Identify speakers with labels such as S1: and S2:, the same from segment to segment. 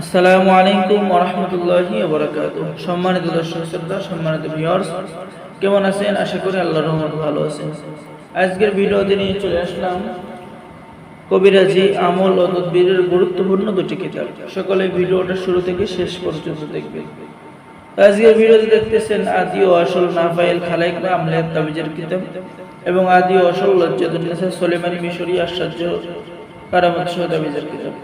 S1: আসসালামু আলাইকুম ওরহমতুল্লাহি ওবরাকাত সম্মানিত দর্শক শ্রোতা, সম্মানিত ভিউয়ার্স কেমন আছেন? আশা করি আল্লাহর রহমত ভালো আছেন। আজকের ভিডিওতে নিয়ে চলে আসলাম কবিরাজি, আমল ও তদবিরের গুরুত্বপূর্ণ দুটি কিতাব। সকলে ভিডিওটা শুরু থেকে শেষ পর্যন্ত দেখবেন। আজকের ভিডিওতে দেখতেছেন আদি ও আসল নাফাইল খালাইক বা আমলের তাবিজের কিতাব এবং আদি ও আসল লজ্জাতুন্নেসা সলেমানি মিশরি আশ্চর্য কারামত সহ তাবিজের কিতাব।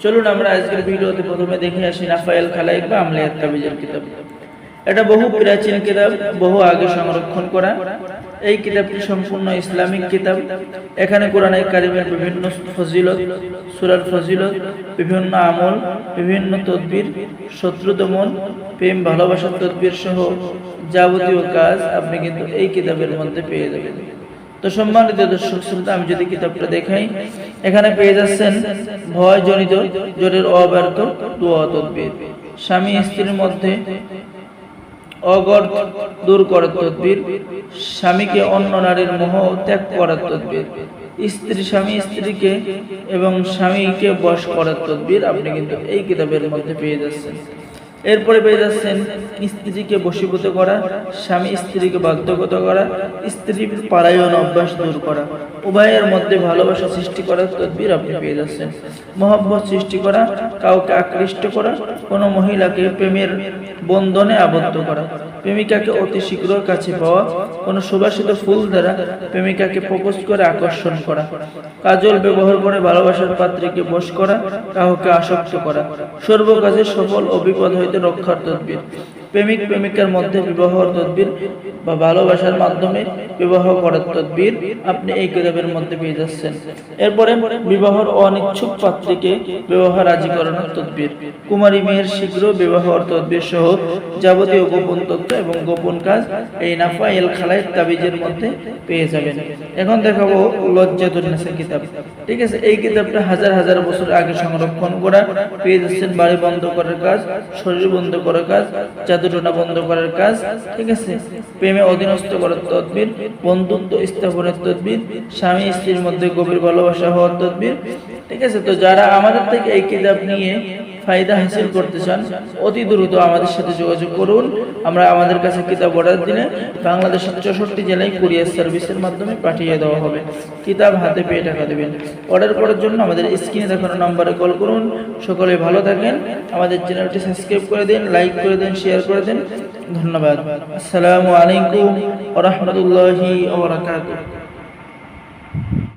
S1: চলুন আমরা আজকের ভিডিওতে প্রথমে দেখে আসি নাফাইল খালাইক বা আমলিয়াত তাবিজের কিতাব। এটা বহু প্রাচীন কিতাব, বহু আগে সংরক্ষণ করা। এই কিতাবটি সম্পূর্ণ ইসলামিক কিতাব। এখানে কোরআনে কারিমের বিভিন্ন ফজিলত, সুরার ফজিলত, বিভিন্ন আমল, বিভিন্ন তদবির শত্রু দমন প্রেম, ভালোবাসার তদবির সহ যাবতীয় কাজ আপনি কিন্তু এই কিতাবের মধ্যে পেয়ে যাবেন। তো সম্মানিত দর্শক শ্রোতা, আমি যদি কিতাবটা দেখাই, এখানে পেয়ে যাচ্ছেন ভয় জনিত জোরের অব্যর্থ দোয়া তদবির। স্বামী স্ত্রীর মধ্যে অগর দূর করার তদবির, স্বামীকে অন্য নারীর মোহ ত্যাগ করার তদবির, স্ত্রী, স্বামী স্ত্রীকে এবং স্বামীকে বশ করার তদবির আপনি কিন্তু এই কিতাবের মধ্যে পেয়ে যাচ্ছেন। এরপরে পেয়ে যাচ্ছেন স্ত্রীকে বশীভূত করা, স্বামী স্ত্রীকে বাধ্যগত করা, স্ত্রীর পারায়ণ অভ্যাস দূর করা। উভয়ের মধ্যে ভালোবাসা সৃষ্টি করার তদ্বির আপনি পেয়ে যাচ্ছেন। মহব্বত সৃষ্টি করা, কাউকে আকৃষ্ট করা, কোনো মহিলাকে প্রেমের বন্ধনে আবদ্ধ করা। প্রেমিকাকে অতি শীঘ্র কাছে পাওয়া কোনো সুবাসিত ফুল দ্বারা প্রেমিকাকে প্রপোজ করে আকর্ষণ করা। কাজল ব্যবহার করে ভালোবাসার পাত্রীকে বস করা কাউকে আসক্ত করা। সর্বকাজে সফল ও বিপদ হইতে রক্ষার তদবির প্রেমিক, প্রেমিকার মধ্যে বিবাহ তদবির বা ভালোবাসার মাধ্যমে বিবাহ করার তদবির আপনি এই কিতাবের মধ্যে পেয়ে যাচ্ছেন। এরপরে বিবাহর অনিচ্ছুক পাত্রীকে বিবাহ রাজি করানোর তদবির। কুমারী মেয়ের শীঘ্র বিবাহ তদবির সহ যাবতীয় গোপন তথ্য এবং গোপন কাজ এই নাফা এল খালাই তাবিজের মধ্যে পেয়ে যাবেন। এখন দেখাবো লজ্জাতুন্নেসা কিতাব। ঠিক আছে, এই কিতাবটা হাজার হাজার বছর আগে সংরক্ষণ করা, পেয়ে যাচ্ছেন বাড়ি বন্ধ করার কাজ, শরীর বন্ধ করার কাজ জাদুটনা বন্ধ করার কাজ, ঠিক আছে? প্রেমে অধীনস্থ করার তদবির, বন্ধুত্ব স্থাপনের তদবির, স্বামী স্ত্রীর মধ্যে গভীর ভালোবাসা হওয়ার তদবির, ঠিক আছে? তো যারা আমাদের থেকে এই কিতাব নিয়ে ফায়দা হাসিল করতে চান, অতি দ্রুত আমাদের সাথে যোগাযোগ করুন। আমরা আমাদের কাছে কিতাব অর্ডার দিলে বাংলাদেশের চৌষট্টি জেলায় কুরিয়ার সার্ভিসের মাধ্যমে পাঠিয়ে দেওয়া হবে। কিতাব হাতে পেয়ে টাকা দেবেন। অর্ডার করার জন্য আমাদের স্ক্রিনে দেখানো নম্বরে কল করুন। সকলে ভালো থাকেন। আমাদের চ্যানেলটি সাবস্ক্রাইব করে দিন, লাইক করে দিন, শেয়ার করে দিন। ধন্যবাদ। আসসালামু আলাইকুম ওরহমতুল্লাহি ওবরাকাতুহ